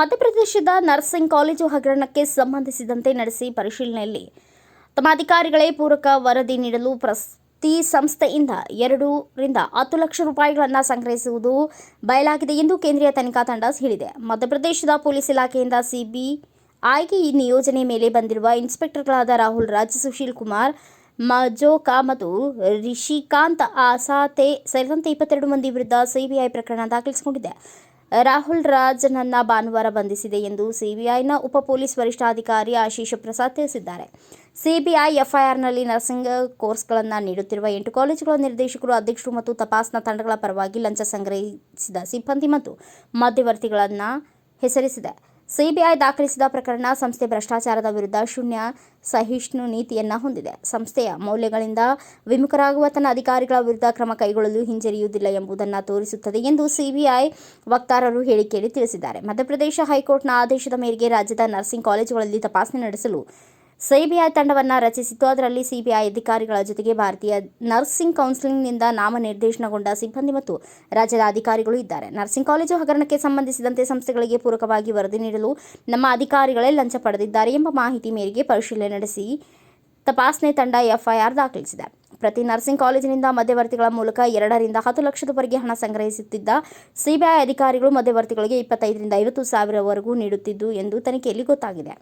ಮಧ್ಯಪ್ರದೇಶದ nursing college ಹಗರಣಕ್ಕೆ ಸಂಬಂಧಿಸಿದಂತೆ ನಡೆಸಿ ಪರಿಶೀಲನೆಯಲ್ಲಿ ತಮ್ಮ ಅಧಿಕಾರಿಗಳೇ ಪೂರಕ ವರದಿ ನೀಡಲು ಪ್ರತಿ ಸಂಸ್ಥೆಯಿಂದ ಎರಡರಿಂದ ಹತ್ತು ಲಕ್ಷ ರೂಪಾಯಿಗಳನ್ನು ಸಂಗ್ರಹಿಸುವುದು ಬಯಲಾಗಿದೆ ಎಂದು ಕೇಂದ್ರೀಯ ತನಿಖಾ ತಂಡ ಹೇಳಿದೆ. ಮಧ್ಯಪ್ರದೇಶದ ಪೊಲೀಸ್ ಇಲಾಖೆಯಿಂದ ಸಿಬಿಐಗೆ ಈ ನಿಯೋಜನೆ ಮೇಲೆ ಬಂದಿರುವ ಇನ್ಸ್ಪೆಕ್ಟರ್ಗಳಾದ ರಾಹುಲ್, ರಾಜ್, ಸುಶೀಲ್ ಕುಮಾರ್, ಮಜೋಕಾ ಮತ್ತು ರಿಷಿಕಾಂತ್ ಆಸಾತೆ ಸೇರಿದಂತೆ ಇಪ್ಪತ್ತೆರಡು ಮಂದಿ ವಿರುದ್ಧ ಸಿಬಿಐ ಪ್ರಕರಣ ದಾಖಲಿಸಿಕೊಂಡಿದೆ. ರಾಹುಲ್ ರಾಜ್ನನ್ನ ಭಾನುವಾರ ಬಂಧಿಸಿದೆ ಎಂದು ಸಿಬಿಐನ ಉಪ ಪೊಲೀಸ್ ವರಿಷ್ಠಾಧಿಕಾರಿ ಆಶೀಶ್ ಪ್ರಸಾದ್ ತಿಳಿಸಿದ್ದಾರೆ. ಸಿಬಿಐ ಎಫ್ಐಆರ್ನಲ್ಲಿ ನರ್ಸಿಂಗ್ ಕೋರ್ಸ್ಗಳನ್ನು ನೀಡುತ್ತಿರುವ ಎಂಟು ಕಾಲೇಜುಗಳ ನಿರ್ದೇಶಕರು, ಅಧ್ಯಕ್ಷರು ಮತ್ತು ತಪಾಸಣಾ ತಂಡಗಳ ಪರವಾಗಿ ಲಂಚ ಸಂಗ್ರಹಿಸಿದ ಸಿಬ್ಬಂದಿ ಮತ್ತು ಮಧ್ಯವರ್ತಿಗಳನ್ನು ಹೆಸರಿಸಿದೆ. ಸಿಬಿಐ ದಾಖಲಿಸಿದ ಪ್ರಕರಣ ಸಂಸ್ಥೆ ಭ್ರಷ್ಟಾಚಾರದ ವಿರುದ್ಧ ಶೂನ್ಯ ಸಹಿಷ್ಣು ನೀತಿಯನ್ನ ಹೊಂದಿದೆ. ಸಂಸ್ಥೆಯ ಮೌಲ್ಯಗಳಿಂದ ವಿಮುಖರಾಗುವ ತನ್ನ ಅಧಿಕಾರಿಗಳ ವಿರುದ್ಧ ಕ್ರಮ ಕೈಗೊಳ್ಳಲು ಹಿಂಜರಿಯುವುದಿಲ್ಲ ಎಂಬುದನ್ನು ತೋರಿಸುತ್ತದೆ ಎಂದು ಸಿಬಿಐ ವಕ್ತಾರರು ಹೇಳಿಕೆಯಲ್ಲಿ ತಿಳಿಸಿದ್ದಾರೆ. ಮಧ್ಯಪ್ರದೇಶ ಹೈಕೋರ್ಟ್ನ ಆದೇಶದ ಮೇರೆಗೆ ರಾಜ್ಯದ ನರ್ಸಿಂಗ್ ಕಾಲೇಜುಗಳಲ್ಲಿ ತಪಾಸಣೆ ನಡೆಸಲು ಸಿಬಿಐ ತಂಡವನ್ನು ರಚಿಸಿತ್ತು. ಅದರಲ್ಲಿ ಸಿಬಿಐ ಅಧಿಕಾರಿಗಳ ಜೊತೆಗೆ ಭಾರತೀಯ ನರ್ಸಿಂಗ್ ಕೌನ್ಸಿಲಿಂಗ್ನಿಂದ ನಾಮನಿರ್ದೇಶನಗೊಂಡ ಸಿಬ್ಬಂದಿ ಮತ್ತು ರಾಜ್ಯದ ಅಧಿಕಾರಿಗಳು ಇದ್ದಾರೆ. ನರ್ಸಿಂಗ್ ಕಾಲೇಜು ಹಗರಣಕ್ಕೆ ಸಂಬಂಧಿಸಿದಂತೆ ಸಂಸ್ಥೆಗಳಿಗೆ ಪೂರಕವಾಗಿ ವರದಿ ನೀಡಲು ನಮ್ಮ ಅಧಿಕಾರಿಗಳೇ ಲಂಚ ಪಡೆದಿದ್ದಾರೆ ಎಂಬ ಮಾಹಿತಿ ಮೇರೆಗೆ ಪರಿಶೀಲನೆ ನಡೆಸಿ ತಪಾಸಣೆ ತಂಡ ಎಫ್ಐಆರ್ ದಾಖಲಿಸಿದೆ. ಪ್ರತಿ ನರ್ಸಿಂಗ್ ಕಾಲೇಜಿನಿಂದ ಮಧ್ಯವರ್ತಿಗಳ ಮೂಲಕ ಎರಡರಿಂದ ಹತ್ತು ಲಕ್ಷದವರೆಗೆ ಹಣ ಸಂಗ್ರಹಿಸುತ್ತಿದ್ದ ಸಿಬಿಐ ಅಧಿಕಾರಿಗಳು ಮಧ್ಯವರ್ತಿಗಳಿಗೆ ಇಪ್ಪತ್ತೈದರಿಂದ ಐವತ್ತು ಸಾವಿರವರೆಗೂ ನೀಡುತ್ತಿದ್ದು ಎಂದು ತನಿಖೆಯಲ್ಲಿ ಗೊತ್ತಾಗಿದೆ.